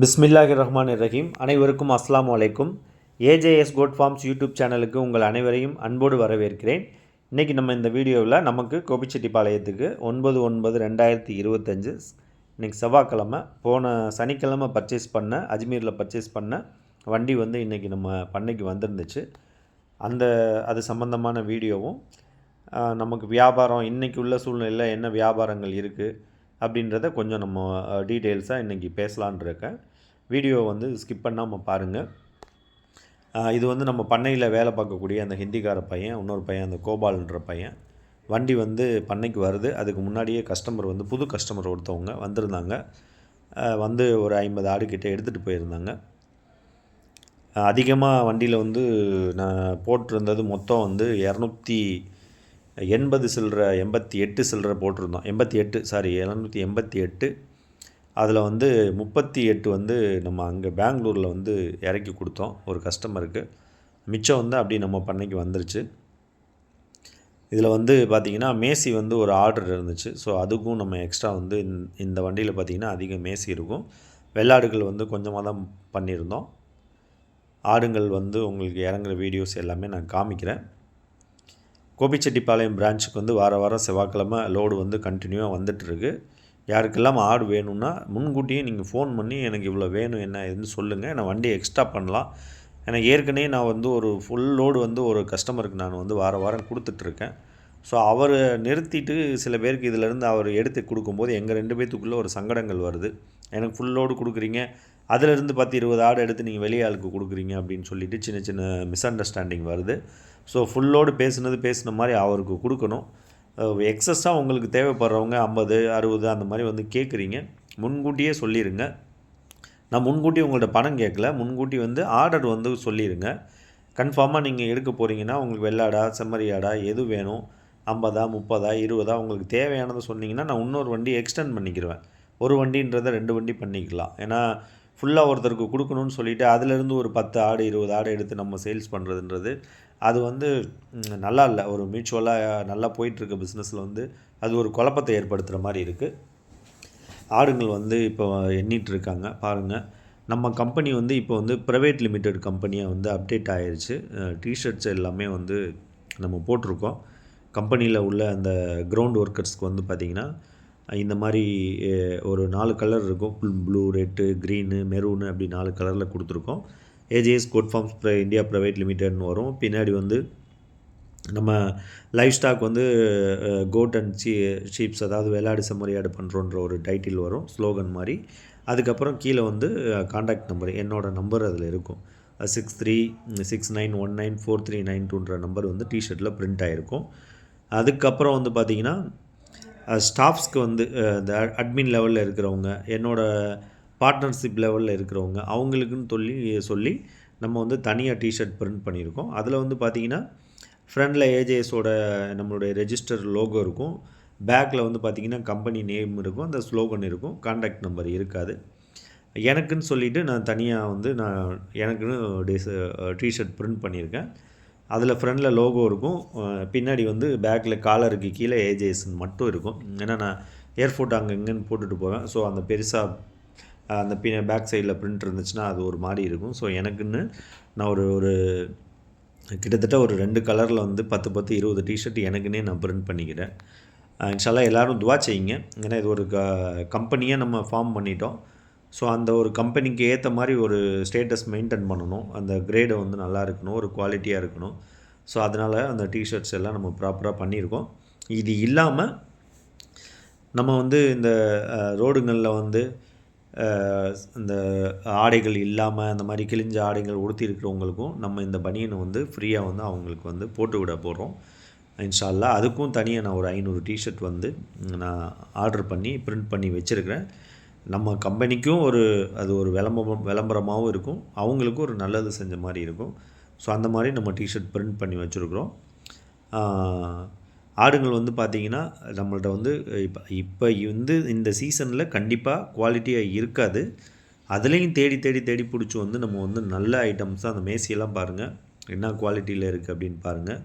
பிஸ்மில்லாஹிர் ரஹ்மான் ரஹீம் அனைவருக்கும் அஸ்லாம் அலைக்கும். ஏஜேஎஸ் கோட் ஃபார்ம்ஸ் யூடியூப் சேனலுக்கு உங்கள் அனைவரையும் அன்போடு வரவேற்கிறேன். இன்றைக்கி நம்ம இந்த வீடியோவில் நமக்கு கோபிச்செட்டிப்பாளையத்துக்கு ஒன்பது ஒன்பது ரெண்டாயிரத்தி இருபத்தஞ்சு இன்றைக்கி செவ்வாய்க்கிழமை. போன சனிக்கிழமை பர்ச்சேஸ் பண்ண அஜ்மீரில் பர்ச்சேஸ் பண்ண வண்டி வந்து இன்றைக்கி நம்ம பண்ணைக்கு வந்திருந்துச்சு. அந்த அது சம்மந்தமான வீடியோவும் நமக்கு வியாபாரம் இன்றைக்கி உள்ள சூழ்நிலையில் என்ன வியாபாரங்கள் இருக்குது அப்படின்றத கொஞ்சம் நம்ம டீட்டெயில்ஸாக இன்றைக்கி பேசலான் இருக்கேன் வீடியோ வந்து ஸ்கிப் பண்ணாமல் பாருங்கள் இது வந்து நம்ம பண்ணையில் வேலை பார்க்கக்கூடிய அந்த ஹிந்திக்கார பையன் இன்னொரு பையன் அந்த கோபால்ன்ற பையன். வண்டி வந்து பண்ணைக்கு வருது. அதுக்கு முன்னாடியே கஸ்டமர் வந்து புது கஸ்டமர் ஒருத்தவங்க வந்திருந்தாங்க. வந்து ஒரு ஐம்பது ஆடு எடுத்துகிட்டு போயிருந்தாங்க. அதிகமாக வண்டியில் வந்து நான் போட்டிருந்தது மொத்தம் வந்து இரநூத்தி எண்பது சில்லற எண்பத்தி எட்டு சில்லற போட்டிருந்தோம். எண்பத்தி எட்டு சாரி எழுநூற்றி எண்பத்தி எட்டு. அதில் வந்து முப்பத்தி எட்டு வந்து நம்ம அங்கே பெங்களூரில் வந்து இறக்கி கொடுத்தோம் ஒரு கஸ்டமருக்கு. மிச்சம் வந்து அப்படி நம்ம பண்ணைக்கு வந்துருச்சு. இதில் வந்து பார்த்திங்கன்னா மேசி வந்து ஒரு ஆர்டர் இருந்துச்சு. ஸோ அதுக்கும் நம்ம எக்ஸ்ட்ரா வந்து இந்த- இந்த வண்டியில் பார்த்திங்கன்னா அதிக மேசி இருக்கும். வெள்ளாடுகள் வந்து கொஞ்சமாக தான் பண்ணியிருந்தோம். ஆடுங்கள் வந்து உங்களுக்கு இறங்குற வீடியோஸ் எல்லாமே நான் காமிக்கிறேன். கோபிச்செட்டிப்பாளையம் பிரான்ச்சுக்கு வந்து வார வாரம் செவ்வாய்க்கிழமை லோடு வந்து கண்டினியூவாக வந்துட்டுருக்கு. யாருக்கெல்லாம் ஆடு வேணும்னா முன்கூட்டியே நீங்கள் ஃபோன் பண்ணி எனக்கு இவ்வளோ வேணும் என்ன ஏதுன்னு சொல்லுங்கள் நான் வண்டியை எக்ஸ்ட்ரா பண்ணலாம். ஏன்னா ஏற்கனவே நான் வந்து ஒரு ஃபுல் லோடு வந்து ஒரு கஸ்டமருக்கு நான் வந்து வார வாரம் கொடுத்துட்ருக்கேன் ஸோ அவர் நிறுத்திட்டு சில பேருக்கு இதிலேருந்து அவர் எடுத்து கொடுக்கும்போது எங்கள் ரெண்டு பேத்துக்குள்ளே ஒரு சங்கடங்கள் வருது. எனக்கு ஃபுல் லோடு கொடுக்குறீங்க. அதிலிருந்து பத்து இருபது ஆடு எடுத்து நீங்கள் வெளியாளுக்கு கொடுக்குறீங்க அப்படின்னு சொல்லிட்டு சின்ன சின்ன மிஸ் அண்டர்ஸ்டாண்டிங் வருது. ஸோ ஃபுல்லோடு பேசுனது பேசின மாதிரி அவருக்கு கொடுக்கணும். Uh, எக்ஸஸாக உங்களுக்கு தேவைப்படுறவங்க ஐம்பது அறுபது அந்த மாதிரி வந்து கேட்குறீங்க முன்கூட்டியே சொல்லிடுங்க நான் முன்கூட்டி உங்கள்ட்ட பணம் கேட்கல முன்கூட்டி வந்து ஆர்டர் வந்து சொல்லிடுங்க கன்ஃபார்மாக நீங்கள் எடுக்க போகிறீங்கன்னா உங்களுக்கு வெள்ளாடா செம்மறியாடா எது வேணும்? ஐம்பதா முப்பதா இருபதா உங்களுக்கு தேவையானதை சொன்னீங்கன்னா நான் இன்னொரு வண்டி எக்ஸ்டெண்ட் பண்ணிக்கிடுவேன் ஒரு வண்டின்றதை ரெண்டு வண்டி பண்ணிக்கலாம். ஏன்னா ஃபுல்லாக ஒருத்தருக்கு கொடுக்கணும்னு சொல்லிவிட்டு அதுலேருந்து ஒரு பத்து ஆடு இருபது ஆடு எடுத்து நம்ம சேல்ஸ் பண்ணுறதுன்றது அது வந்து நல்லா இல்லை. ஒரு மியூச்சுவலாக நல்லா போயிட்டுருக்க பிஸ்னஸில் வந்து அது ஒரு குழப்பத்தை ஏற்படுத்துகிற மாதிரி இருக்குது ஆடுங்கள் வந்து இப்போ எண்ணிட்டு இருக்காங்க பாருங்கள் நம்ம கம்பெனி வந்து இப்போ வந்து ப்ரைவேட் லிமிடெட் கம்பெனியாக வந்து அப்டேட் ஆயிருச்சு. டிஷர்ட்ஸ் எல்லாமே வந்து நம்ம போட்டிருக்கோம். கம்பெனியில் உள்ள அந்த கிரவுண்ட் ஒர்க்கர்ஸ்க்கு வந்து பார்த்திங்கன்னா இந்த மாதிரி ஒரு நாலு கலர் இருக்கும். ப்ளூ ரெட்டு க்ரீனு மெரூனு அப்படி நாலு கலரில் கொடுத்துருக்கோம். AJS goat farms India private லிமிடெட்னு வரும். பின்னாடி வந்து நம்ம லைஃப் ஸ்டாக் வந்து கோட் அண்ட் சீ ஷீப்ஸ் அதாவது வெள்ளாடு செம்மறியாடு பண்ணுறோன்ற ஒரு டைட்டில் வரும் ஸ்லோகன் மாதிரி அதுக்கப்புறம் கீழே வந்து காண்டாக்ட் நம்பர் என்னோடய நம்பர் அதில் இருக்கும். Six three six nine one nine four three nine டூன்ற number வந்து டிஷர்ட்டில் பிரிண்ட் ஆகிருக்கும் அதுக்கப்புறம் வந்து பார்த்திங்கன்னா ஸ்டாஃப்ஸ்க்கு வந்து இந்த அட்மின் லெவலில் இருக்கிறவங்க என்னோடய பார்ட்னர்ஷிப் லெவலில் இருக்கிறவங்க அவங்களுக்குன்னு சொல்லி சொல்லி நம்ம வந்து தனியாக டிஷர்ட் பிரிண்ட் பண்ணியிருக்கோம். அதில் வந்து பார்த்திங்கன்னா ஃப்ரண்டில் ஏஜேஎஸோட நம்மளுடைய ரெஜிஸ்டர் லோகோ இருக்கும். பேக்கில் வந்து பார்த்திங்கன்னா கம்பெனி நேம் இருக்கும். அந்த ஸ்லோகன் இருக்கும். காண்டாக்ட் நம்பர் இருக்காது. எனக்குன்னு சொல்லிவிட்டு நான் தனியாக வந்து நான் எனக்குன்னு டிஸ் டிஷர்ட் பிரிண்ட் பண்ணியிருக்கேன். அதில் ஃப்ரண்டில் லோகோ இருக்கும். பின்னாடி வந்து பேக்கில் காலருக்கு கீழே ஏஜேஎஸ்ன்னு மட்டும் இருக்கும். ஏன்னா நான் ஏர்ஃபோர்ட் அங்கே இங்கேன்னு போட்டுட்டு போவேன். ஸோ அந்த பெருசாக அந்த பின் பேக் சைடில் பிரிண்ட் இருந்துச்சுன்னா அது ஒரு மாதிரி இருக்கும். ஸோ எனக்குன்னு நான் ஒரு ஒரு கிட்டத்தட்ட ஒரு ரெண்டு கலரில் வந்து பத்து பத்து இருபது டிஷர்ட் எனக்குன்னே நான் பிரிண்ட் பண்ணிக்கிறேன். இன்ஷால்லாம் எல்லோரும் துவா செய்யுங்க. ஏன்னா இது ஒரு க கம்பெனியாக நம்ம ஃபார்ம் பண்ணிட்டோம். ஸோ அந்த ஒரு கம்பெனிக்கு ஏற்ற மாதிரி ஒரு ஸ்டேட்டஸ் மெயின்டைன் பண்ணணும். அந்த கிரேடை வந்து நல்லா இருக்கணும் ஒரு குவாலிட்டியாக இருக்கணும். ஸோ அதனால் அந்த டிஷர்ட்ஸ் எல்லாம் நம்ம ப்ராப்பராக பண்ணியிருக்கோம். இது இல்லாமல் நம்ம வந்து இந்த ரோடுங்களில் வந்து இந்த ஆடைகள் இல்லாமல் அந்த மாதிரி கிழிஞ்ச ஆடைகள் உடுத்தி இருக்கிறவங்களுக்கும் நம்ம இந்த பனியனை வந்து ஃப்ரீயாக வந்து அவங்களுக்கு வந்து போட்டு விட போகிறோம் இன்ஷால்லா அதுக்கும் தனியாக நான் ஒரு ஐநூறு டிஷர்ட் வந்து நான் ஆர்டர் பண்ணி பிரிண்ட் பண்ணி வச்சுருக்கிறேன். நம்ம கம்பெனிக்கும் ஒரு அது ஒரு விளம்பரம் விளம்பரமாகவும் இருக்கும். அவங்களுக்கும் ஒரு நல்லது செஞ்ச மாதிரி இருக்கும். ஸோ அந்த மாதிரி நம்ம டிஷர்ட் ப்ரிண்ட் பண்ணி வச்சுருக்குறோம். ஆடுங்கள் வந்து பார்த்திங்கன்னா நம்மள்ட்ட வந்து இப்போ இப்போ வந்து இந்த சீசனில் கண்டிப்பாக குவாலிட்டியாக இருக்காது. அதுலேயும் தேடி தேடி தேடி பிடிச்சி வந்து நம்ம வந்து நல்ல ஐட்டம்ஸ் அந்த மேசியெல்லாம் பாருங்கள் என்ன குவாலிட்டியில் இருக்குது அப்படின்னு பாருங்கள்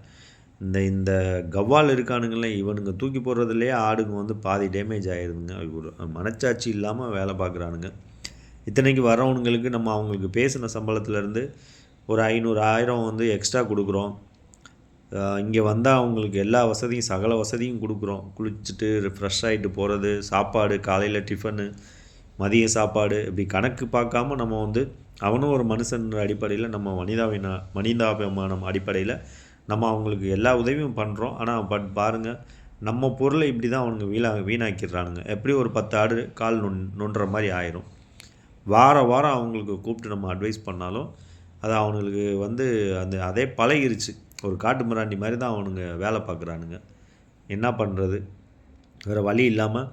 இந்த இந்த கவ்வால் இருக்கானுங்களே இவனுங்க தூக்கி போடுறதுலேயே ஆடுங்க வந்து பாதி டேமேஜ் ஆகிடுதுங்க ஒரு மனச்சாட்சி இல்லாமல் வேலை பார்க்குறானுங்க. இத்தனைக்கு வரவனுங்களுக்கு நம்ம அவங்களுக்கு பேசின சம்பளத்துலேருந்து ஒரு ஐநூறு ஆயிரம் வந்து எக்ஸ்ட்ரா கொடுக்குறோம். இங்கே வந்தால் அவங்களுக்கு எல்லா வசதியும் சகல வசதியும் கொடுக்குறோம். குளிச்சுட்டு ஃப்ரெஷ் ஆகிட்டு போகிறது சாப்பாடு காலையில் டிஃபனு மதிய சாப்பாடு இப்படி கணக்கு பார்க்காம நம்ம வந்து அவனும் ஒரு மனுஷன்ற அடிப்படையில் நம்ம மனிதாபின மனிதாபிமானம் அடிப்படையில் நம்ம அவங்களுக்கு எல்லா உதவியும் பண்ணுறோம் ஆனால் பட் பாருங்கள் நம்ம பொருளை இப்படி தான் அவனுங்க வீணா வீணாக்கிடுறானுங்க. எப்படி ஒரு பத்து ஆடு கால் நொன் நொன்ற மாதிரி ஆயிரும். வார வாரம் அவங்களுக்கு கூப்பிட்டு நம்ம அட்வைஸ் பண்ணாலும் அது அவங்களுக்கு வந்து அந்த அதே பழகிருச்சு. ஒரு காட்டு மிராண்டி மாதிரி தான் அவனுங்க வேலை பார்க்குறானுங்க. என்ன பண்ணுறது? வேறு வழி இல்லாமல்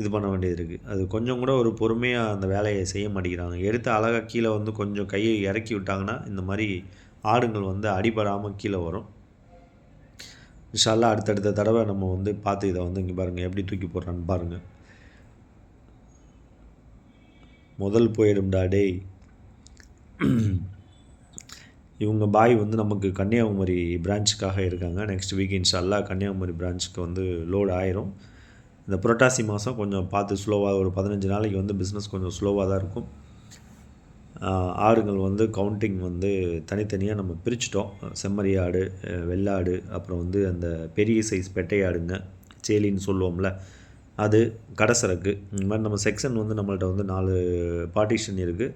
இது பண்ண வேண்டியது இருக்குது அது கொஞ்சம் கூட ஒரு பொறுமையாக அந்த வேலையை செய்ய மாட்டேங்கிறாங்க. எடுத்து அழகாக கீழே வந்து கொஞ்சம் கையை இறக்கி விட்டாங்கன்னா இந்த மாதிரி ஆடுங்கள் வந்து அடிபடாமல் கீழே வரும். விஷாலாக அடுத்தடுத்த தடவை நம்ம வந்து பார்த்து இதை வந்து இங்கே பாருங்கள் எப்படி தூக்கி போடுறான்னு பாருங்கள் முதல் போயிடும்டா டேய். இவங்க பாய் வந்து நமக்கு கன்னியாகுமரி பிரான்ச்சுக்காக இருக்காங்க. நெக்ஸ்ட் வீக் இன்ஷால்லா கன்னியாகுமரி பிரான்ச்சுக்கு வந்து லோடு ஆயிரும். இந்த புரட்டாசி மாதம் கொஞ்சம் பார்த்து ஸ்லோவாக ஒரு பதினஞ்சு நாளைக்கு வந்து பிஸ்னஸ் கொஞ்சம் ஸ்லோவாக தான் இருக்கும். ஆடுகள் வந்து கவுண்டிங் வந்து தனித்தனியாக நம்ம பிரிச்சிட்டோம். செம்மறி ஆடு வெள்ளாடு அப்புறம் வந்து அந்த பெரிய சைஸ் பெட்டை ஆடுங்க சேலின்னு சொல்லுவோம்ல அது கடசரக்கு. இந்த மாதிரி நம்ம செக்ஷன் வந்து நம்மள்ட்ட வந்து நாலு பார்ட்டிஷன் இருக்குது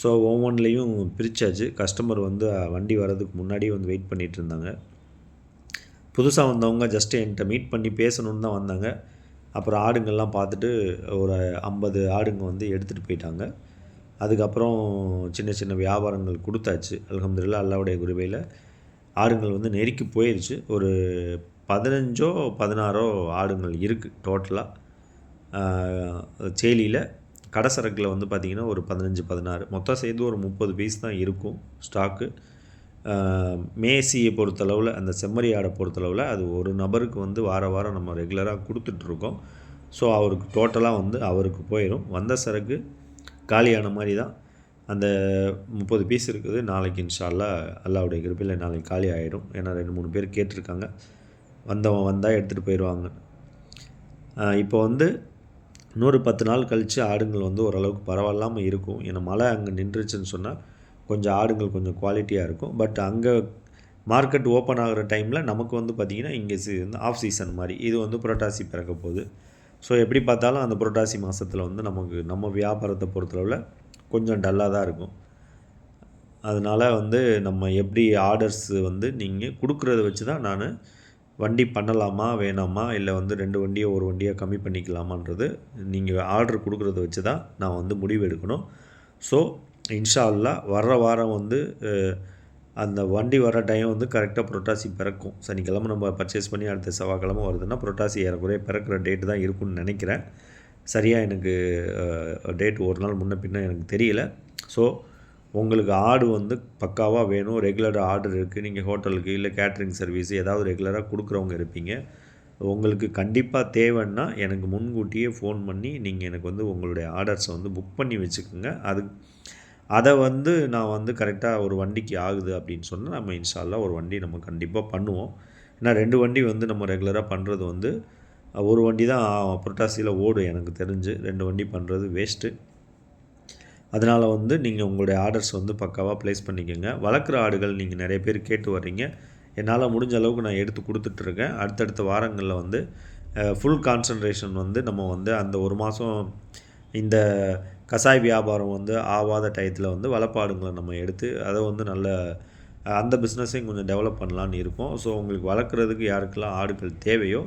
ஸோ ஒவ்வொன்றிலையும் பிரித்தாச்சு கஸ்டமர் வந்து வண்டி வர்றதுக்கு முன்னாடியே வந்து வெயிட் பண்ணிகிட்டு இருந்தாங்க புதுசாக வந்தவங்க ஜஸ்ட்டு என்கிட்ட மீட் பண்ணி பேசணுன்னு தான் வந்தாங்க. அப்புறம் ஆடுங்கள்லாம் பார்த்துட்டு ஒரு ஐம்பது ஆடுங்க வந்து எடுத்துகிட்டு போயிட்டாங்க. அதுக்கப்புறம் சின்ன சின்ன வியாபாரங்கள் கொடுத்தாச்சு. அலமதுல்லா அல்லாவுடைய குருவையில் ஆடுங்கள் வந்து நெருக்கி போயிடுச்சு ஒரு பதினஞ்சோ பதினாறோ ஆடுங்கள் இருக்குது டோட்டலாக சேலியில் கடைசரக்கில் வந்து பார்த்திங்கன்னா ஒரு பதினஞ்சு பதினாறு. மொத்தம் சேர்ந்து ஒரு முப்பது பீஸ் தான் இருக்கும் ஸ்டாக்கு மேசியை பொறுத்தளவில் அந்த செம்மறி ஆடை பொறுத்தளவில் அது ஒரு நபருக்கு வந்து வார வாரம் நம்ம ரெகுலராக கொடுத்துட்ருக்கோம். ஸோ அவருக்கு டோட்டலாக வந்து அவருக்கு போயிடும் வந்த சரக்கு காலியான மாதிரி தான். அந்த முப்பது பீஸ் இருக்குது. நாளைக்கு இன்ஷால்லா அல்லாவுடைய கிருப்பில் நாளைக்கு காலி ஆகிடும் ஏன்னா ரெண்டு மூணு பேர் கேட்டிருக்காங்க. வந்தவன் வந்தால் எடுத்துகிட்டு போயிடுவாங்க இப்போ வந்து இன்னொரு பத்து நாள் கழித்து ஆடுங்கள் வந்து ஓரளவுக்கு பரவாயில்லாமல் இருக்கும். ஏன்னா மழை அங்கே நின்றுச்சுன்னு சொன்னால் கொஞ்சம் ஆடுங்கள் கொஞ்சம் குவாலிட்டியாக இருக்கும். பட் அங்கே மார்க்கெட் ஓப்பன் ஆகிற டைமில் நமக்கு வந்து பார்த்திங்கன்னா இங்கே சி வந்து ஆஃப் சீசன் மாதிரி இது வந்து புரட்டாசி பிறக்க போகுது. ஸோ எப்படி பார்த்தாலும் அந்த புரட்டாசி மாதத்தில் வந்து நமக்கு நம்ம வியாபாரத்தை பொறுத்தளவில் கொஞ்சம் டல்லாக தான் இருக்கும். அதனால் வந்து நம்ம எப்படி ஆர்டர்ஸ் வந்து நீங்கள் கொடுக்குறத வச்சு தான் நான் வண்டி பண்ணலாமா வேணாமா இல்லை வந்து ரெண்டு வண்டியை ஒரு வண்டியாக கம்மி பண்ணிக்கலாமான்றது நீங்கள் ஆர்டர் கொடுக்குறத வச்சு தான் நான் வந்து முடிவு எடுக்கணும். ஸோ இன்ஷா அல்லா வர்ற வாரம் வந்து அந்த வண்டி வர டைம் வந்து கரெக்டாக புரட்டாசி பிறக்கும். சனிக்கிழமை நம்ம பர்ச்சேஸ் பண்ணி அடுத்த செவ்வாய்க்கிழமை வருதுன்னா புரட்டாசி ஏறக்குறைய பிறக்கிற டேட்டு தான் இருக்கும்னு நினைக்கிறேன். சரியாக எனக்கு டேட் ஒரு நாள் முன்ன பின்ன எனக்கு தெரியல. ஸோ உங்களுக்கு ஆடு வந்து பக்காவாக வேணும். ரெகுலர் ஆர்டர் இருக்குது நீங்கள் ஹோட்டலுக்கு இல்லை கேட்ரிங் சர்வீஸ் ஏதாவது ரெகுலராக கொடுக்குறவங்க இருப்பீங்க. உங்களுக்கு கண்டிப்பாக தேவைன்னா எனக்கு முன்கூட்டியே ஃபோன் பண்ணி நீங்கள் எனக்கு வந்து உங்களுடைய ஆர்டர்ஸை வந்து புக் பண்ணி வச்சுக்கோங்க. அது அதை வந்து நான் வந்து கரெக்டாக ஒரு வண்டிக்கு ஆகுது அப்படின்னு சொன்னால் நம்ம இன்ஷால்லா ஒரு வண்டி நம்ம கண்டிப்பாக பண்ணுவோம். ஏன்னா ரெண்டு வண்டி வந்து நம்ம ரெகுலராக பண்ணுறது வந்து ஒரு வண்டி தான் புரட்டாசியில் ஓடும் எனக்கு தெரிஞ்சு. ரெண்டு வண்டி பண்ணுறது வேஸ்ட்டு அதனால் வந்து நீங்கள் உங்களுடைய ஆர்டர்ஸ் வந்து பக்காவாக ப்ளேஸ் பண்ணிக்கோங்க. வளர்க்குற ஆடுகள் நீங்கள் நிறைய பேர் கேட்டு வர்றீங்க. என்னால் முடிஞ்ச அளவுக்கு நான் எடுத்து கொடுத்துட்ருக்கேன் அடுத்தடுத்த வாரங்களில் வந்து ஃபுல் கான்சன்ட்ரேஷன் வந்து நம்ம வந்து அந்த ஒரு மாதம் இந்த கசாய் வியாபாரம் வந்து ஆவாத டயத்தில் வந்து வளப்பாடுங்களை நம்ம எடுத்து அதை வந்து நல்ல அந்த பிஸ்னஸையும் கொஞ்சம் டெவலப் பண்ணலான்னு இருக்கோம். ஸோ உங்களுக்கு வளர்க்குறதுக்கு யாருக்கெல்லாம் ஆடுகள் தேவையோ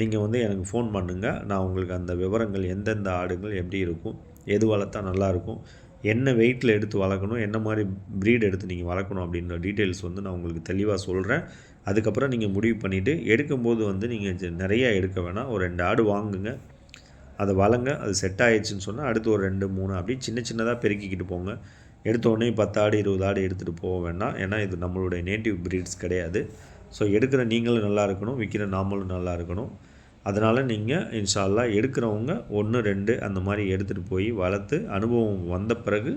நீங்கள் வந்து எனக்கு ஃபோன் பண்ணுங்கள் நான் உங்களுக்கு அந்த விவரங்கள் எந்தெந்த ஆடுகள் எப்படி இருக்கும் எது வளர்த்தா நல்லாயிருக்கும்? என்ன வெயிட்டில் எடுத்து வளர்க்கணும்? என்ன மாதிரி ப்ரீட் எடுத்து நீங்கள் வளர்க்கணும்? அப்படின்ற டீட்டெயில்ஸ் வந்து நான் உங்களுக்கு தெளிவாக சொல்கிறேன் அதுக்கப்புறம் நீங்கள் முடிவு பண்ணிவிட்டு எடுக்கும்போது வந்து நீங்கள் நிறையா எடுக்க வேணாம். ஒரு ரெண்டு ஆடு வாங்குங்க. அதை வளங்க. அது செட் ஆயிடுச்சுன்னு சொன்னால் அடுத்து ஒரு ரெண்டு மூணு அப்படி சின்ன சின்னதாக பெருக்கிக்கிட்டு போங்க. எடுத்தோடனே பத்து ஆடு இருபது ஆடு எடுத்துகிட்டு போக வேண்டாம் ஏன்னா இது நம்மளுடைய நேட்டிவ் ப்ரீட்ஸ் கிடையாது. ஸோ எடுக்கிற நீங்களும் நல்லா இருக்கணும். விற்கிற நாமளும் நல்லா இருக்கணும். அதனால் நீங்கள் இன்ஷால்லா எடுக்கிறவங்க ஒன்று ரெண்டு அந்த மாதிரி எடுத்துகிட்டு போய் வளர்த்து அனுபவம் வந்த பிறகு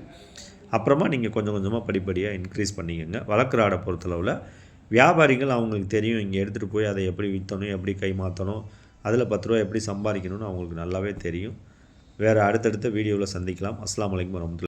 அப்புறமா நீங்கள் கொஞ்சம் கொஞ்சமாக படிப்படியாக இன்க்ரீஸ் பண்ணிக்கோங்க. வளர்க்குற ஆடை பொறுத்தளவில் வியாபாரிகள் அவங்களுக்கு தெரியும் இங்கே எடுத்துகிட்டு போய் அதை எப்படி விற்றணும் எப்படி கை மாற்றணும் அதில் பத்து ரூபா எப்படி சம்பாதிக்கணும்னு அவங்களுக்கு நல்லாவே தெரியும். வேறு அடுத்தடுத்த வீடியோவில் சந்திக்கலாம். அஸ்லாம் வலைக்கம் வரமத்துல